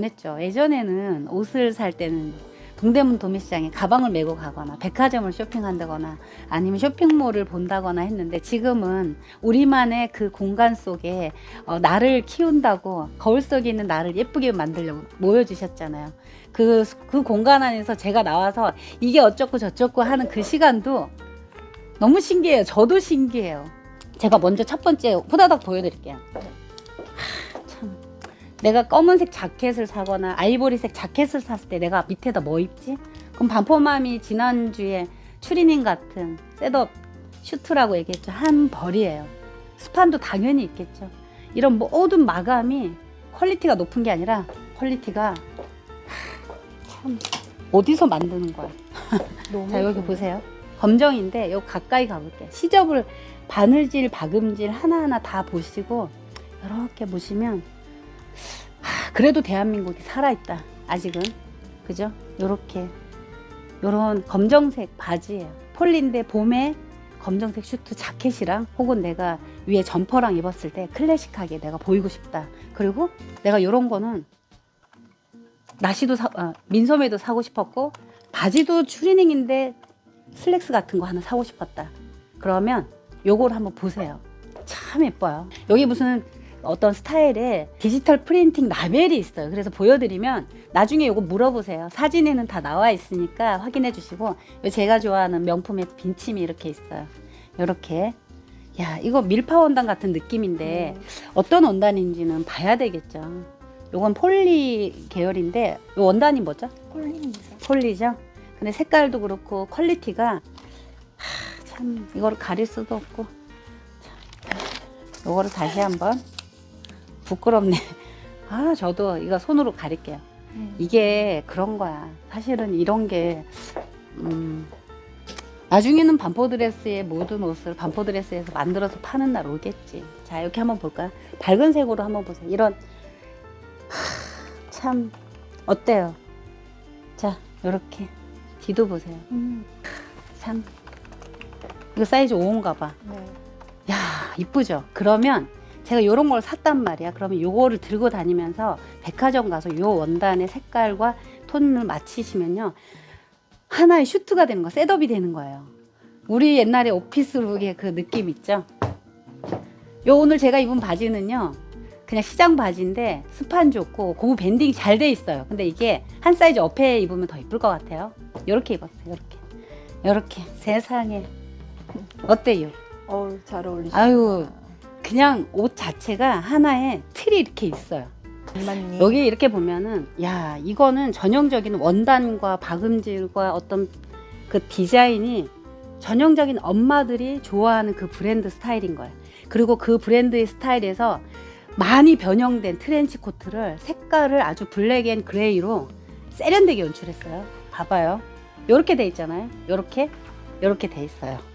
변했죠. 예전에는 옷을 살 때는 동대문 도매시장에 가방을 메고 가거나 백화점을 쇼핑한다거나 아니면 쇼핑몰을 본다거나 했는데 지금은 우리만의 그 공간 속에 어, 나를 키운다고 거울 속에 있는 나를 예쁘게 만들려고 모여주셨잖아요. 그, 그 공간 안에서 제가 나와서 이게 어쩌고 저쩌고 하는 그 시간도 너무 신기해요. 저도 신기해요. 제가 먼저 첫 번째 후다닥 보여드릴게요. 내가 검은색 자켓을 사거나 아이보리색 자켓을 샀을 때 내가 밑에다 뭐 입지? 그럼 반포맘이 지난주에 추리닝 같은 셋업 슈트라고 얘기했죠. 한 벌이에요. 스판도 당연히 있겠죠. 이런 모든 마감이 퀄리티가 높은 게 아니라 퀄리티가 하, 참 어디서 만드는 거야? 자 여기. 보세요. 검정인데 여기 가까이 가볼게요. 시접을 바늘질, 박음질 하나하나 다 보시고 이렇게 보시면 하, 그래도 대한민국이 살아있다. 아직은 그죠? 요렇게 요런 검정색 바지예요. 폴리인데 봄에 검정색 슈트 자켓이랑 혹은 내가 위에 점퍼랑 입었을 때 클래식하게 내가 보이고 싶다. 그리고 내가 요런 거는 나시도 사, 어, 민소매도 사고 싶었고 바지도 추리닝인데 슬랙스 같은 거 하나 사고 싶었다. 그러면 요걸 한번 보세요. 참 예뻐요. 여기 무슨 어떤 스타일의 디지털 프린팅 라벨이 있어요. 그래서 보여드리면 나중에 요거 물어보세요. 사진에는 다 나와 있으니까 확인해 주시고 요 제가 좋아하는 명품의 빈침이 이렇게 있어요. 요렇게 야 이거 밀파 원단 같은 느낌인데 네. 어떤 원단인지는 봐야 되겠죠. 요건 폴리 계열인데 요 원단이 뭐죠? 폴리입니다. 폴리죠. 근데 색깔도 그렇고 퀄리티가 하, 참 이거를 가릴 수도 없고 자, 요거를 다시 한번 부끄럽네. 아 저도 이거 손으로 가릴게요. 네. 이게 그런 거야. 사실은 이런 게 음, 나중에는 반포드레스의 모든 옷을 반포드레스에서 만들어서 파는 날 오겠지. 자 이렇게 한번 볼까요? 밝은 색으로 한번 보세요. 이런 하, 참 어때요? 자 이렇게 뒤도 보세요. 음, 참 이거 사이즈 5인가 봐. 네. 야 이쁘죠? 그러면 제가 요런 걸 샀단 말이야. 그러면 요거를 들고 다니면서 백화점 가서 요 원단의 색깔과 톤을 맞추시면요. 하나의 슈트가 되는 거, 셋업이 되는 거예요. 우리 옛날에 오피스룩의 그 느낌 있죠? 요 오늘 제가 입은 바지는요. 그냥 시장 바지인데 스판 좋고 고무 밴딩이 잘 돼 있어요. 근데 이게 한 사이즈 업에 입으면 더 이쁠 것 같아요. 요렇게 입었어요. 요렇게. 요렇게. 세상에. 어때요? 어우, 잘 어울리시다. 아유. 그냥 옷 자체가 하나의 틀이 이렇게 있어요. 장만님. 여기 이렇게 보면은 야 이거는 전형적인 원단과 박음질과 어떤 그 디자인이 전형적인 엄마들이 좋아하는 그 브랜드 스타일인 거예요. 그리고 그 브랜드의 스타일에서 많이 변형된 트렌치 코트를 색깔을 아주 블랙 앤 그레이로 세련되게 연출했어요. 봐봐요. 요렇게 돼 있잖아요. 요렇게 요렇게 돼 있어요.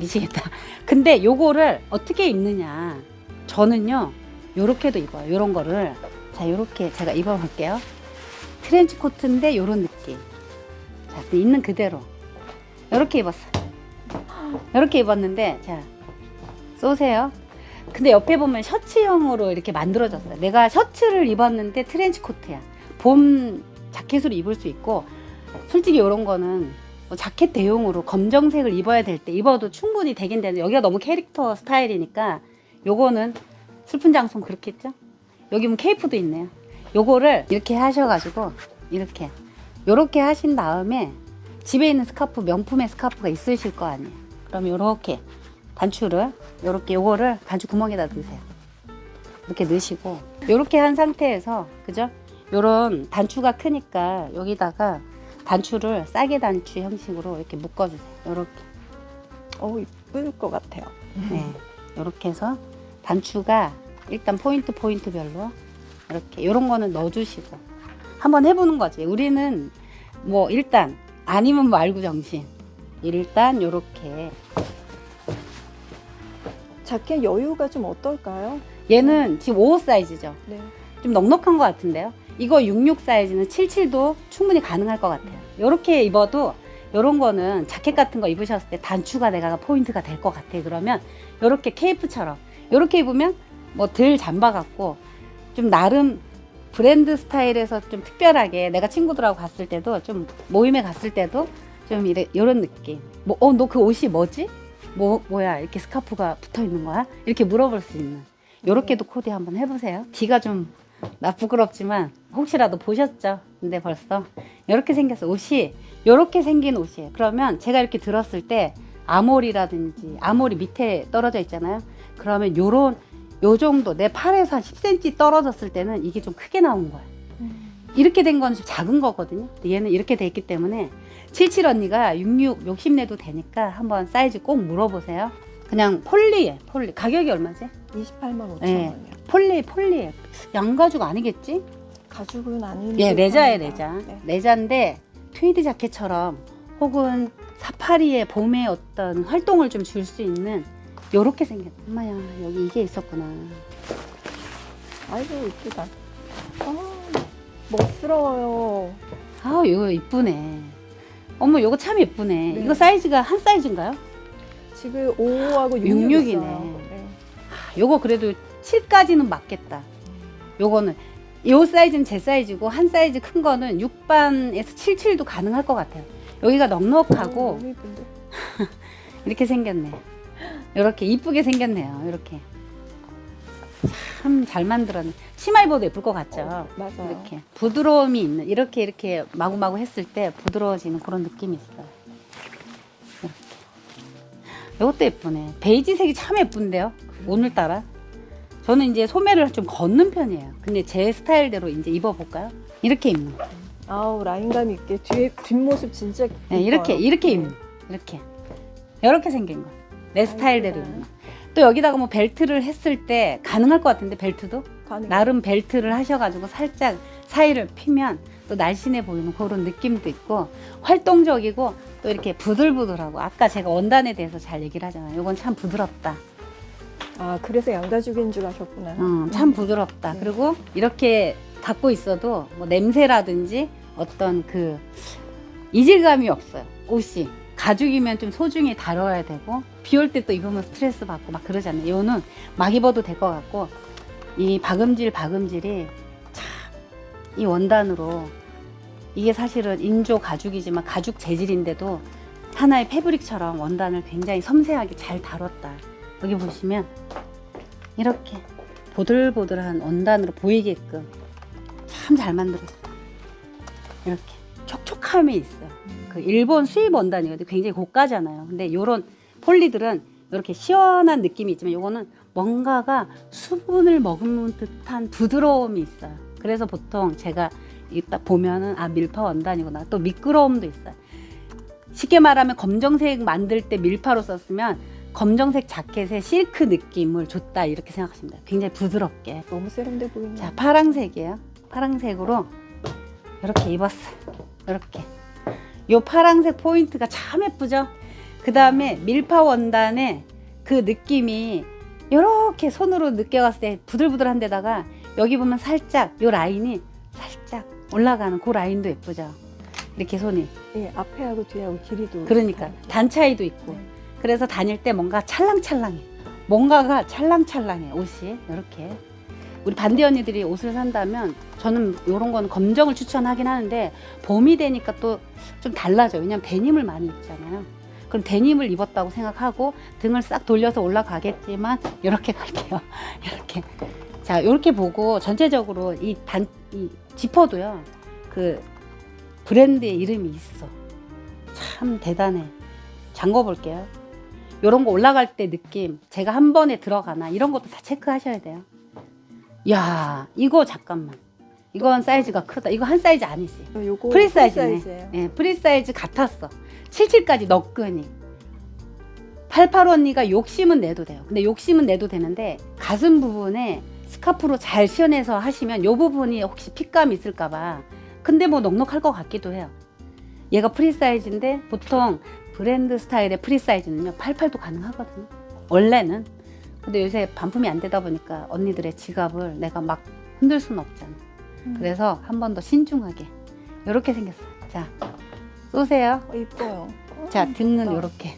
미치겠다. 근데 요거를 어떻게 입느냐? 저는요. 요렇게도 입어요. 요런 거를 자, 요렇게 제가 입어 볼게요. 트렌치 코트인데 요런 느낌. 자, 있는 그대로. 요렇게 입었어요. 요렇게 입었는데 자, 쏘세요. 근데 옆에 보면 셔츠형으로 이렇게 만들어졌어요. 내가 셔츠를 입었는데 트렌치 코트야. 봄 자켓으로 입을 수 있고 솔직히 요런 거는 뭐 자켓 대용으로 검정색을 입어야 될 때 입어도 충분히 되긴 되는데 여기가 너무 캐릭터 스타일이니까 요거는 슬픈 장송 그렇겠죠? 여기 보면 케이프도 있네요. 요거를 이렇게 하셔가지고 이렇게 요렇게 하신 다음에 집에 있는 스카프 명품의 스카프가 있으실 거 아니에요. 그럼 요렇게 단추를 요렇게 요거를 단추 구멍에다 넣으세요. 이렇게 넣으시고 요렇게 한 상태에서 그죠? 요런 단추가 크니까 여기다가 단추를 싸게 단추 형식으로 이렇게 묶어주세요. 요렇게 어우, 이쁠 것 같아요. 네. 이렇게 해서 단추가 일단 포인트 포인트별로 이렇게 이런 거는 넣어주시고 한번 해보는 거지. 우리는 뭐 일단 아니면 말고 정신. 일단 요렇게 자켓 여유가 좀 어떨까요? 얘는 지금 5 사이즈죠. 네. 좀 넉넉한 것 같은데요. 이거 66 사이즈는 77도 충분히 가능할 것 같아요. 이렇게 입어도 이런 거는 자켓 같은 거 입으셨을 때 단추가 내가 포인트가 될 것 같아. 그러면 이렇게 케이프처럼 이렇게 입으면 뭐 덜 잠바 같고 좀 나름 브랜드 스타일에서 좀 특별하게 내가 친구들하고 갔을 때도 좀 모임에 갔을 때도 좀 이래 이런 느낌. 뭐 어 너 그 옷이 뭐지? 뭐 뭐야 이렇게 스카프가 붙어 있는 거야? 이렇게 물어볼 수 있는. 요렇게도 코디 한번 해보세요. 뒤가 좀 나 부끄럽지만 혹시라도 보셨죠? 근데 벌써 이렇게 생겼어 옷이 요렇게 생긴 옷이에요. 그러면 제가 이렇게 들었을 때 아몰이라든지 아몰이 밑에 떨어져 있잖아요. 그러면 요런 요 정도 내 팔에서 한 10cm 떨어졌을 때는 이게 좀 크게 나온 거야. 이렇게 된 건 좀 작은 거거든요. 근데 얘는 이렇게 돼 있기 때문에 77 언니가 66 욕심내도 되니까 한번 사이즈 꼭 물어보세요. 그냥 폴리에 폴리 가격이 얼마지? 28만 5천 네. 원이요. 폴리 폴리에 양가죽 아니겠지? 가죽은 아닌 예, 합니다. 레자. 네. 레자인데 트위드 자켓처럼 혹은 사파리의 봄의 어떤 활동을 좀 줄 수 있는 요렇게 생겼. 엄마야 여기 이게 있었구나. 아이고 이쁘다. 아, 멋스러워요. 아 이거 이쁘네. 어머 요거 참 예쁘네. 네. 이거 사이즈가 한 사이즈인가요? 지금 5하고 66 66 이네. 있어요. 네. 아, 요거 그래도 7까지는 맞겠다. 요거는 요 사이즈는 제 사이즈고 한 사이즈 큰 거는 6반에서 77도 가능할 것 같아요. 여기가 넉넉하고 어, 너무 이쁜데. 이렇게 생겼네. 이렇게 이쁘게 생겼네요. 이렇게 참 잘 만들었네. 치마 입어도 예쁠 것 같죠. 어, 맞아요. 이렇게 부드러움이 있는 이렇게 이렇게 마구마구 했을 때 부드러워지는 그런 느낌이 있어요. 이것도 예쁘네. 베이지색이 참 예쁜데요. 오늘따라 저는 이제 소매를 좀 걷는 편이에요. 근데 제 스타일대로 이제 입어볼까요? 이렇게 입는 거. 아우 라인감 있게 뒤에 뒷모습 진짜 네, 이렇게 이뻐요. 이렇게 네. 입는 거. 이렇게 이렇게 생긴 거. 내 스타일대로. 입는 거. 또 여기다가 뭐 벨트를 했을 때 가능할 것 같은데 벨트도 가능. 나름 벨트를 하셔가지고 살짝 사이를 피면 또 날씬해 보이는 그런 느낌도 있고 활동적이고 또 이렇게 부들부들하고 아까 제가 원단에 대해서 잘 얘기를 하잖아요. 이건 참 부드럽다. 아 그래서 양가죽인 줄 아셨구나. 음, 참 부드럽다. 네. 그리고 이렇게 갖고 있어도 뭐 냄새라든지 어떤 그 이질감이 없어요. 옷이 가죽이면 좀 소중히 다뤄야 되고 비 올 때 또 입으면 스트레스 받고 막 그러잖아요. 이거는 막 입어도 될 것 같고 이 박음질 박음질이 참 이 원단으로 이게 사실은 인조 가죽이지만 가죽 재질인데도 하나의 패브릭처럼 원단을 굉장히 섬세하게 잘 다뤘다. 여기 보시면 이렇게 보들보들한 원단으로 보이게끔 참 잘 만들었어요. 이렇게 촉촉함이 있어요. 그 일본 수입 원단이거든요. 굉장히 고가잖아요. 근데 이런 폴리들은 이렇게 시원한 느낌이 있지만 이거는 뭔가가 수분을 머금는 듯한 부드러움이 있어요. 그래서 보통 제가 이따 보면은 아 밀파 원단이구나. 또 미끄러움도 있어요. 쉽게 말하면 검정색 만들 때 밀파로 썼으면 검정색 자켓에 실크 느낌을 줬다 이렇게 돼요. 굉장히 부드럽게. 너무 세련돼 보이네. 자, 파랑색이에요. 파랑색으로 이렇게 입었어요. 이렇게. 요 파랑색 포인트가 참 예쁘죠? 그 다음에 밀파 원단의 그 느낌이 이렇게 손으로 느껴갔을 때 부들부들한 데다가 여기 보면 살짝 요 라인이 살짝 올라가는 그 라인도 예쁘죠? 이렇게 손이. 예, 앞에하고 뒤하고 길이도 그러니까. 단 차이도 있고. 네. 그래서 다닐 때 뭔가 찰랑찰랑해. 뭔가가 찰랑찰랑해, 옷이. 이렇게. 우리 반대 언니들이 옷을 산다면 저는 이런 건 검정을 추천하긴 하는데 봄이 되니까 또 좀 달라져. 왜냐면 데님을 많이 입잖아요. 그럼 데님을 입었다고 생각하고 등을 싹 돌려서 올라가겠지만 이렇게 갈게요. 이렇게. 자, 이렇게 보고 전체적으로 이 단, 이 지퍼도요. 그 브랜드의 이름이 있어. 참 대단해. 잠궈 볼게요. 요런 거 올라갈 때 느낌, 제가 한 번에 들어가나 이런 것도 다 체크하셔야 돼요. 야, 이거 잠깐만. 이건 사이즈가 크다. 이거 한 사이즈 아니지. 요거 프리 사이즈네. 사이즈예요. 예, 프리 사이즈 같았어. 77까지 너끈히. 88 언니가 욕심은 내도 돼요. 근데 욕심은 내도 되는데 가슴 부분에 스카프로 잘 시연해서 하시면 요 부분이 혹시 핏감 있을까봐. 근데 뭐 넉넉할 것 같기도 해요. 얘가 프리 사이즈인데 보통 브랜드 스타일의 프리 사이즈는요 88도 가능하거든요. 원래는. 근데 요새 반품이 안 되다 보니까 언니들의 지갑을 내가 막 흔들 수는 없잖아. 음. 그래서 한 번 더 신중하게 이렇게 생겼어요. 자, 쏘세요. 어, 이뻐요. 어, 자, 등은. 이렇게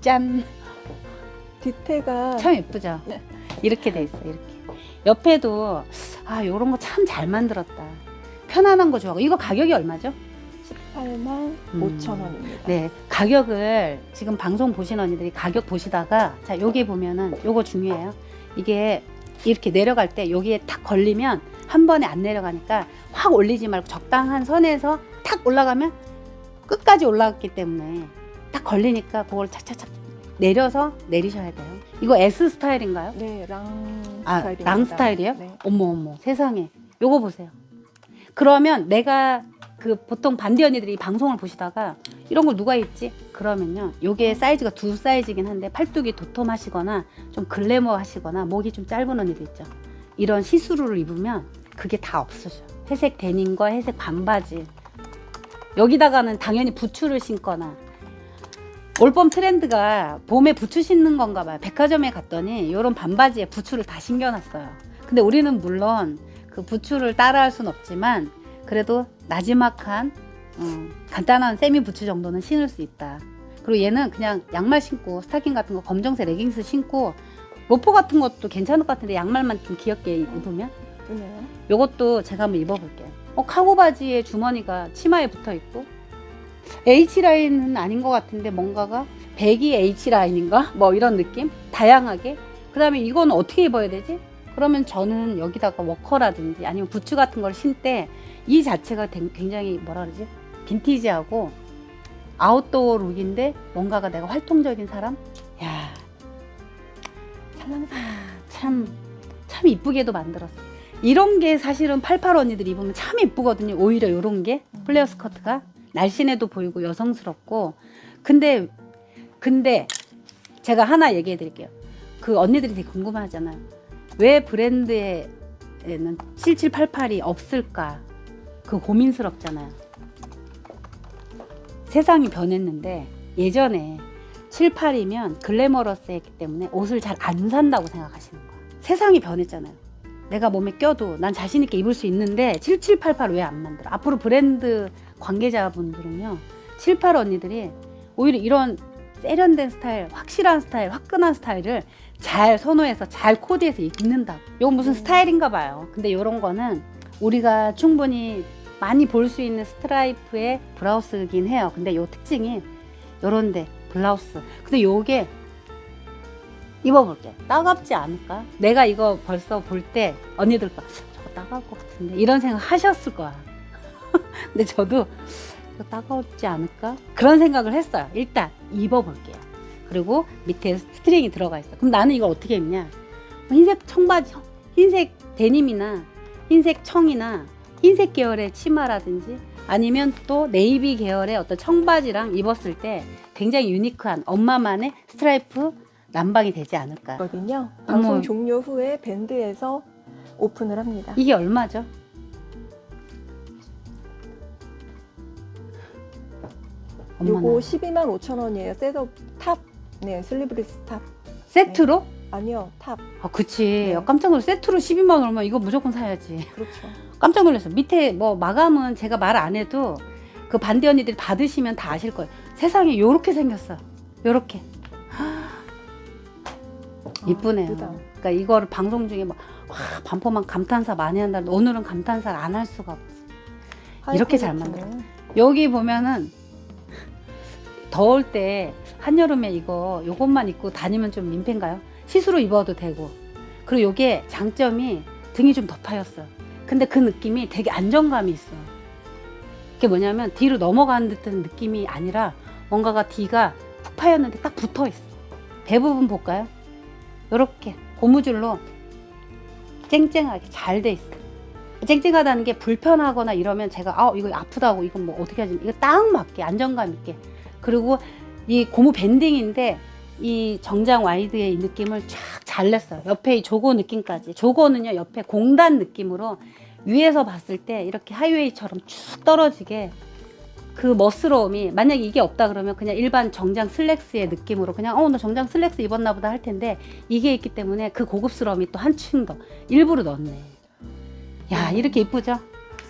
짠. 뒤태가 참 예쁘죠. 네. 이렇게 돼 있어. 이렇게 옆에도 아 요런 거 참 잘 만들었다. 편안한 거 좋아하고 이거 가격이 얼마죠? 18만 음. 5천 원입니다. 네, 가격을 지금 방송 보신 언니들이 가격 보시다가 자 여기 보면은 요거 중요해요. 이게 이렇게 내려갈 때 여기에 탁 걸리면 한 번에 안 내려가니까 확 올리지 말고 적당한 선에서 탁 올라가면 끝까지 올라갔기 때문에 딱 걸리니까 그걸 차차차 내려서 내리셔야 돼요. 이거 S 스타일인가요? 네, 랑 아, 스타일입니다. 랑 스타일이에요? 네. 어머 어머 세상에 요거 보세요. 그러면 내가 그 보통 반디 언니들이 방송을 보시다가 이런 걸 누가 입지? 그러면요. 요게 사이즈가 두 사이즈긴 한데 팔뚝이 도톰하시거나 좀 글래머 하시거나 목이 좀 짧은 언니들 있죠. 이런 시스루를 입으면 그게 다 없어져. 회색 데님과 회색 반바지. 여기다가는 당연히 부츠를 신거나 올봄 트렌드가 봄에 부츠 신는 건가 봐요. 백화점에 갔더니 이런 반바지에 부츠를 다 신겨놨어요. 근데 우리는 물론 그 부츠를 따라할 순 없지만 그래도 나지막 한 음, 간단한 세미 부츠 정도는 신을 수 있다. 그리고 얘는 그냥 양말 신고 스타킹 같은 거 검정색 레깅스 신고 로퍼 같은 것도 괜찮을 것 같은데 양말만 좀 귀엽게 입으면 예쁘네요. 요것도 제가 한번 입어볼게요. 어, 카고 바지에 주머니가 치마에 붙어 있고 H 라인은 아닌 것 같은데 뭔가가 백이 H 라인인가? 뭐 이런 느낌? 다양하게. 그다음에 이건 어떻게 입어야 되지? 그러면 저는 여기다가 워커라든지 아니면 부츠 같은 걸 신 때 이 자체가 된- 굉장히 뭐라 그러지? 빈티지하고 아웃도어 룩인데 뭔가가 내가 활동적인 사람? 야, 찬양사 참, 참 이쁘게도 만들었어. 이런 게 사실은 88 언니들이 입으면 참 이쁘거든요. 오히려 이런 게 플레어 스커트가 날씬해도 보이고 여성스럽고. 근데 근데 제가 하나 얘기해 드릴게요. 그 언니들이 되게 궁금하잖아요. 왜 브랜드에는 7788이 없을까? 그 고민스럽잖아요. 세상이 변했는데 예전에 78이면 글래머러스했기 때문에 옷을 잘 안 산다고 생각하시는 거야. 세상이 변했잖아요. 내가 몸에 껴도 난 자신 있게 입을 수 있는데 7788 왜 안 만들어? 앞으로 브랜드 관계자분들은요. 78 언니들이 오히려 이런 세련된 스타일, 확실한 스타일, 화끈한 스타일을 잘 선호해서 잘 코디해서 입는다. 이건 무슨 음. 스타일인가 봐요. 근데 이런 거는 우리가 충분히 많이 볼 수 있는 스트라이프의 브라우스긴 해요. 근데 요 특징이 요런데 블라우스. 근데 요게 입어볼게. 따갑지 않을까? 내가 이거 벌써 볼 때 언니들 거 저거 따가울 것 같은데 이런 생각 하셨을 거야. 근데 저도 이거 따가웠지 않을까? 그런 생각을 했어요. 일단 입어볼게요. 그리고 밑에 스트링이 들어가 있어. 그럼 나는 이걸 어떻게 입냐? 흰색 청바지, 흰색 데님이나 흰색 청이나 흰색 계열의 치마라든지 아니면 또 네이비 계열의 어떤 청바지랑 입었을 때 굉장히 유니크한 엄마만의 스트라이프 남방이 되지 않을까. 거든요. 방송 어머. 종료 후에 밴드에서 오픈을 합니다. 이게 얼마죠? 요거 엄마나. 12만 5천 원이에요. 셋업 탑. 네, 슬리브리스 탑. 세트로? 아니요, 탑. 아, 그치. 네. 깜짝 놀라 세트로 12만 원 얼마 이거 무조건 사야지. 그렇죠. 깜짝 놀랐어. 밑에 뭐 마감은 제가 말 안 해도 그 반대 언니들이 받으시면 다 아실 거예요. 세상에 요렇게 생겼어. 요렇게. 이쁘네요. 아, 예쁘다. 그러니까 이거를 방송 중에 막 와, 반포만 감탄사 많이 한다는데 오늘은 감탄사를 안 할 수가 없지. 이렇게 잘 하이퀄리티네. 여기 보면은 더울 때 한여름에 이거 요것만 입고 다니면 좀 민폐인가요? 시스루 입어도 되고. 그리고 요게 장점이 등이 좀더 파였어 근데 그 느낌이 되게 안정감이 있어 그게 뭐냐면 뒤로 넘어가는 듯한 느낌이 아니라 뭔가가 뒤가 푹 파였는데 딱 붙어 있어. 배 부분 볼까요? 요렇게 고무줄로 쨍쨍하게 잘 돼 있어. 쨍쨍하다는 게 불편하거나 이러면 제가 아 이거 아프다고 이건 뭐 어떻게 하지? 이거 딱 맞게 안정감 있게 그리고 이 고무 밴딩인데 이 정장 와이드의 이 느낌을 쫙 잘 냈어요 옆에 이 조거 느낌까지 조거는요 옆에 공단 느낌으로 위에서 봤을 때 이렇게 하이웨이처럼 쭉 떨어지게 그 멋스러움이 만약에 이게 없다 그러면 그냥 일반 정장 슬랙스의 느낌으로 그냥 어 나 정장 슬랙스 입었나 보다 할 텐데 이게 있기 때문에 그 고급스러움이 또 한층 더 일부러 넣었네 야 이렇게 이쁘죠?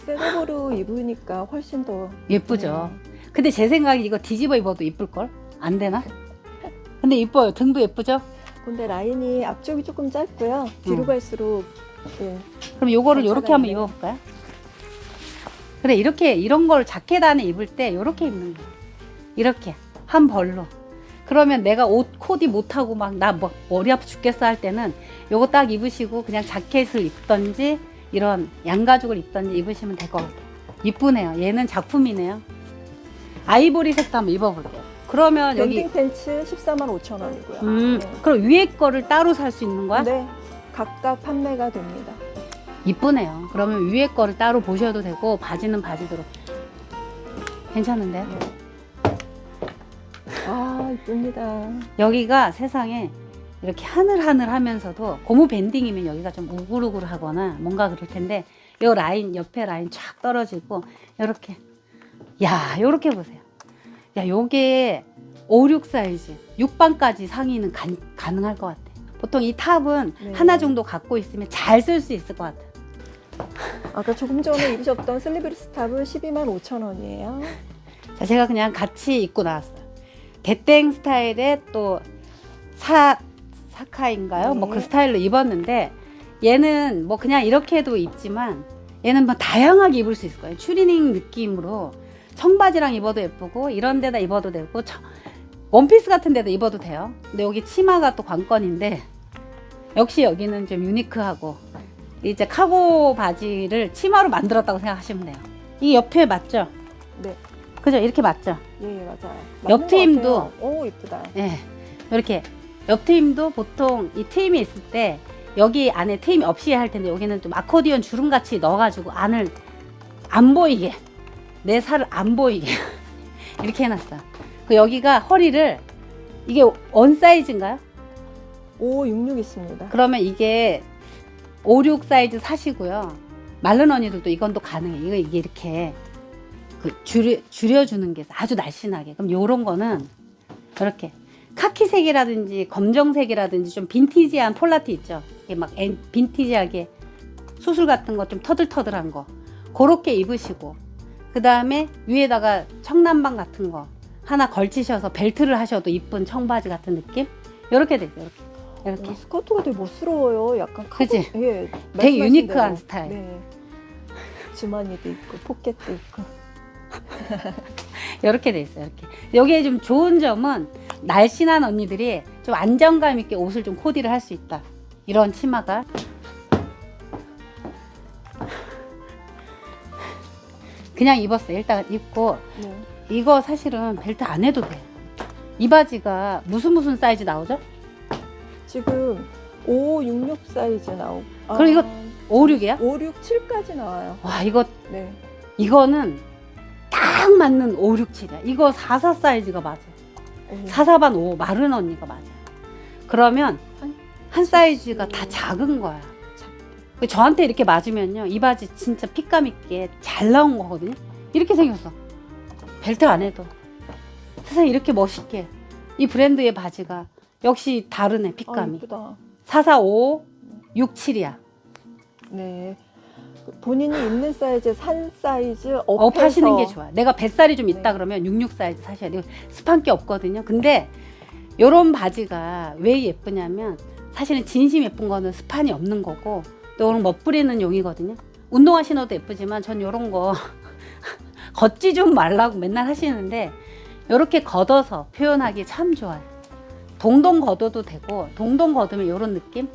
셋업으로 입으니까 훨씬 더 예쁘죠. 근데 제 생각에 이거 뒤집어 입어도 이쁠 걸? 안 되나? 근데 이뻐요. 등도 예쁘죠? 근데 라인이 앞쪽이 조금 짧고요. 뒤로 음. 갈수록 예. 그럼 요거를 요렇게 한번 있네요. 입어볼까요? 그래 이렇게 이런 걸 자켓 안에 입을 때 요렇게 입는 거야 이렇게 한 벌로 그러면 내가 옷 코디 못하고 막 나 뭐 머리 아파 죽겠어 할 때는 요거 딱 입으시고 그냥 자켓을 입던지 이런 양가죽을 입던지 입으시면 될 것 같아요 이쁘네요 얘는 작품이네요 아이보리 색도 한번 입어볼게요 그러면 여기 밴딩 팬츠 14만 5천 원이고요. 음 네. 그럼 위에 거를 따로 살 수 있는 거야? 네, 각각 판매가 됩니다. 이쁘네요. 그러면 위에 거를 따로 보셔도 되고 바지는 바지대로 괜찮은데? 아, 이쁩니다. 여기가 세상에 이렇게 하늘하늘하면서도 고무 밴딩이면 여기가 좀 우글우글하거나 뭔가 그럴 텐데 요 라인 옆에 라인 쫙 떨어지고 이렇게 야 요렇게 보세요. 야 요게 5, 6 사이즈 6반까지 상의는 가, 가능할 것 같아. 보통 이 탑은 네. 하나 정도 갖고 있으면 잘 쓸 수 있을 것 같아. 아까 조금 전에 입으셨던 슬리브리스 탑은 12만 5천 원이에요. 자, 제가 그냥 같이 입고 나왔어요. 대땡 스타일의 또 사, 사카인가요? 네. 뭐 그 스타일로 입었는데 얘는 뭐 그냥 이렇게도 입지만 얘는 뭐 다양하게 입을 수 있을 거예요. 추리닝 느낌으로 청바지랑 입어도 예쁘고 이런 데다 입어도 되고 청- 원피스 같은 데도 입어도 돼요. 근데 여기 치마가 또 관건인데 역시 여기는 좀 유니크하고 이제 카고 바지를 치마로 만들었다고 생각하시면 돼요. 이 옆에 맞죠? 네, 그죠? 이렇게 맞죠? 예, 예, 맞아요. 옆 트임도-. 오, 이쁘다. 예. 이렇게 옆 트임도 보통 이 트임이 있을 때 여기 안에 트임이 없이 할 텐데 여기는 좀 아코디언 주름 같이 넣어가지고 안을 안 보이게 내 살을 안 보이게 이렇게 해놨어. 그 여기가 허리를 이게 원 사이즈인가요? 566 있습니다. 그러면 이게 5, 6 사이즈 사시고요. 마른 언니들도 이건 또 가능해. 이거 이게 이렇게 그 줄여 줄여주는 게 아주 날씬하게. 그럼 요런 거는 이렇게 카키색이라든지 검정색이라든지 좀 빈티지한 폴라티 있죠. 이게 막 엔- 빈티지하게 수술 같은 거 좀 터들터들한 거 그렇게 입으시고 그 다음에 위에다가 청남방 같은 거 하나 걸치셔서 벨트를 하셔도 이쁜 청바지 같은 느낌 이렇게 되죠. 이렇게 이렇게 어, 스커트가 되게 멋스러워요. 약간 카고, 그치? 예, 되게 유니크한 대로. 스타일. 네. 주머니도 있고 포켓도 있고. 이렇게 돼 있어요. 이렇게 여기에 좀 좋은 점은 날씬한 언니들이 좀 안정감 있게 옷을 좀 코디를 할 수 있다. 이런 치마가 그냥 입었어요. 일단 입고 네. 이거 사실은 벨트 안 해도 돼. 이 바지가 무슨 무슨 사이즈 나오죠? 지금 566 사이즈 나오고. 아, 그럼 이거 5, 6이야? 567까지 나와요. 와 이거 네. 이거는 딱 맞는 5, 6, 7이야. 이거 4, 4 사이즈가 맞아. 오. 4, 4반 5 마른 언니가 맞아요. 그러면 한- 한 사이즈가 다 작은 거야. 그 저한테 이렇게 맞으면요. 이 바지 진짜 핏감 있게 잘 나온 거거든요. 이렇게 생겼어. 벨트 안 해도. 세상에 이렇게 멋있게. 이 브랜드의 바지가 역시 다르네, 아, 핏감이. 이쁘다. 445, 67이야. 네. 본인이 입는 사이즈 산 사이즈 업해서 업 하시는 게 좋아요. 내가 뱃살이 좀 있다 네. 그러면 66 사이즈 사셔야 돼요. 습한 게 없거든요. 근데 요런 바지가 왜 예쁘냐면 사실은 진심 예쁜 거는 스판이 없는 거고 또 이런 멋부리는 용이거든요. 운동화 신어도 예쁘지만 전 요런 거 걷지 좀 말라고 맨날 하시는데 요렇게 걷어서 표현하기 참 좋아요. 동동 걷어도 되고 동동 걷으면 요런 느낌?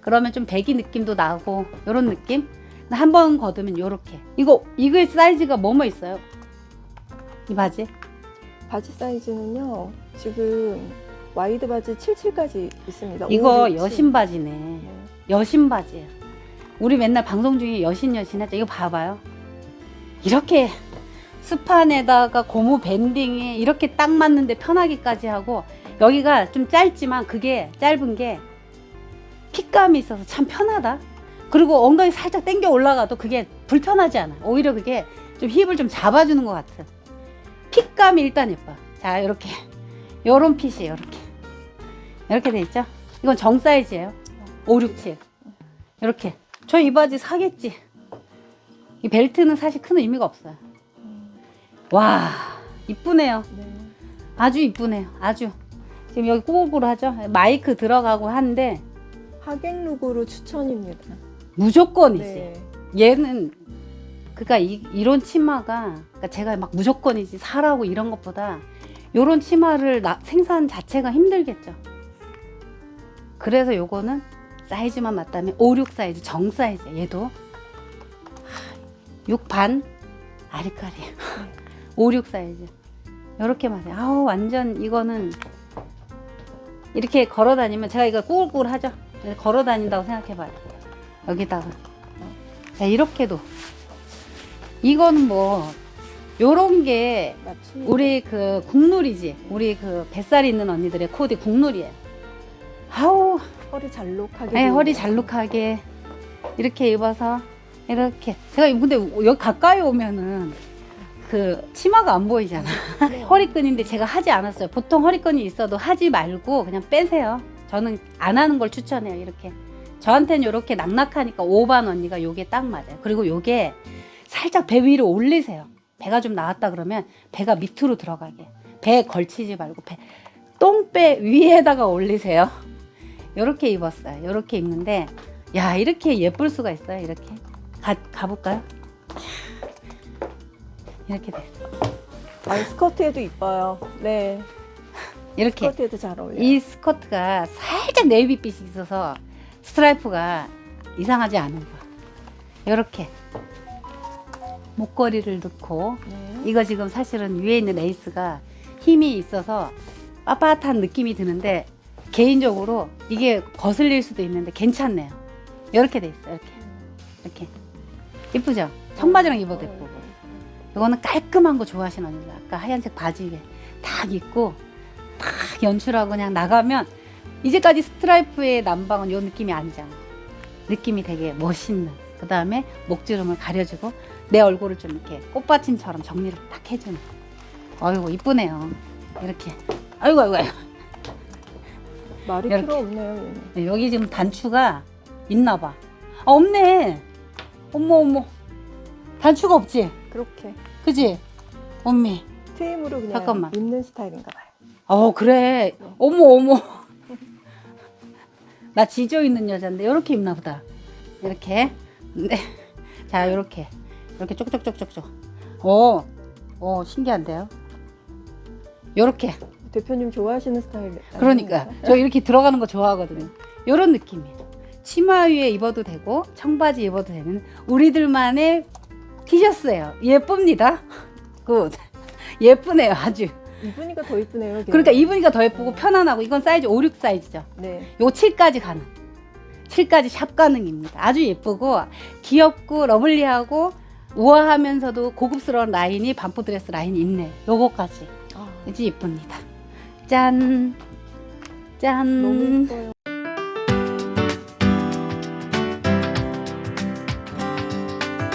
그러면 좀 배기 느낌도 나고 요런 느낌? 한 번 걷으면 요렇게 이거 이거 사이즈가 뭐뭐 있어요? 이 바지? 바지 사이즈는요. 지금 와이드 바지 77까지 있습니다. 이거 5, 6, 7. 여신 바지네. 네. 여신 바지예요. 우리 맨날 방송 중에 여신 여신 하죠. 이거 봐봐요. 이렇게 스판에다가 고무 밴딩에 이렇게 딱 맞는데 편하기까지 하고 여기가 좀 짧지만 그게 짧은 게 핏감이 있어서 참 편하다. 그리고 엉덩이 살짝 당겨 올라가도 그게 불편하지 않아. 오히려 그게 좀 힙을 좀 잡아주는 것 같아. 핏감이 일단 예뻐. 자, 이렇게 요런 핏이에요. 이렇게 이렇게 돼 있죠. 이건 정 사이즈예요. 5, 6, 7 이렇게. 저 이 바지 사겠지. 이 벨트는 사실 큰 의미가 없어요. 와, 이쁘네요. 네. 아주 이쁘네요. 아주. 지금 여기 꼬불꼬불하죠? 마이크 들어가고 한데 하객 룩으로 추천입니다. 무조건이지. 네. 얘는 그러니까 이, 이런 치마가 그러니까 제가 막 무조건이지 사라고 이런 것보다 요런 치마를 나- 생산 자체가 힘들겠죠. 그래서 요거는 사이즈만 맞다면 5, 6 사이즈 정 사이즈 얘도 6반 아리까리 5, 6 사이즈 요렇게 맞아요. 아우 완전 이거는 이렇게 걸어 다니면 제가 이거 꾸글꾸글 하죠. 걸어 다닌다고 생각해 봐요. 여기다가 자 이렇게도 이거는 뭐 요런 게. 우리 그 국룰이지 우리 그 뱃살 있는 언니들의 코디 국룰이에요 아우 허리 잘록하게. 네, 허리 거. 잘록하게 이렇게 입어서 이렇게. 제가 근데 여기 가까이 오면은 그 치마가 안 보이잖아. 네. 허리끈인데 제가 하지 않았어요. 보통 허리끈이 있어도 하지 말고 그냥 빼세요. 저는 안 하는 걸 추천해요 이렇게. 저한테는 이렇게 낙낙하니까 5반 언니가 요게 딱 맞아요. 그리고 요게 살짝 배 위로 올리세요. 배가 좀 나왔다 그러면 배가 밑으로 들어가게. 배에 걸치지 말고 배 똥배 위에다가 올리세요 요렇게 입었어요 요렇게 입는데 야 이렇게 예쁠 수가 있어요 이렇게 가, 가볼까요? 이렇게 됐어 아, 스커트에도 이뻐요. 네. 이렇게 스커트에도 잘 어울려요. 이 스커트가 살짝 네이비빛이 있어서 스트라이프가 이상하지 않은 거야. 이렇게 목걸이를 넣고 네. 이거 지금 사실은 위에 있는 레이스가 힘이 있어서 빳빳한 느낌이 드는데 개인적으로 이게 거슬릴 수도 있는데 괜찮네요. 이렇게 돼 있어. 이렇게 이렇게 이쁘죠? 청바지랑 입어도 예쁘고. 이거는 깔끔한 거 좋아하시는 언니들 아까 하얀색 바지에 딱 입고 딱 연출하고 그냥 나가면 이제까지 스트라이프의 남방은 요 느낌이 아니잖아 느낌이 되게 멋있는 그 다음에 목주름을 가려주고 내 얼굴을 좀 이렇게 꽃받침처럼 정리를 딱 해주는 아이고 이쁘네요 이렇게 아이고 아이고, 아이고. 말이 이렇게. 필요 없네요. 얘는. 여기 지금 단추가 있나 봐. 아, 없네. 어머 어머. 단추가 없지? 그렇게. 그지? 언니 트임으로 그냥 잠깐만. 입는 스타일인가 봐요. 어 그래. 어머 어머. 나 지져 있는 여잔데 이렇게 입나 보다. 이렇게. 네. 자 이렇게. 이렇게 쪽쪽쪽쪽쪽. 오, 오 신기한데요? 이렇게 대표님 좋아하시는 스타일. 그러니까? 저 이렇게 들어가는 거 좋아하거든요 이런 느낌이에요 치마 위에 입어도 되고 청바지 입어도 되는 우리들만의 티셔츠예요 예쁩니다 굿 예쁘네요 아주 입으니까 더 이쁘네요. 이게. 그러니까 입으니까 더 예쁘고 편안하고 이건 사이즈 5, 6 사이즈죠. 네. 요 7까지 가능. 7까지 샵 가능입니다. 아주 예쁘고 귀엽고 러블리하고 우아하면서도 고급스러운 라인이 반포 드레스 라인이 있네. 요거까지 아, 아주 예쁩니다. 짠. 짠. 너무 예뻐요.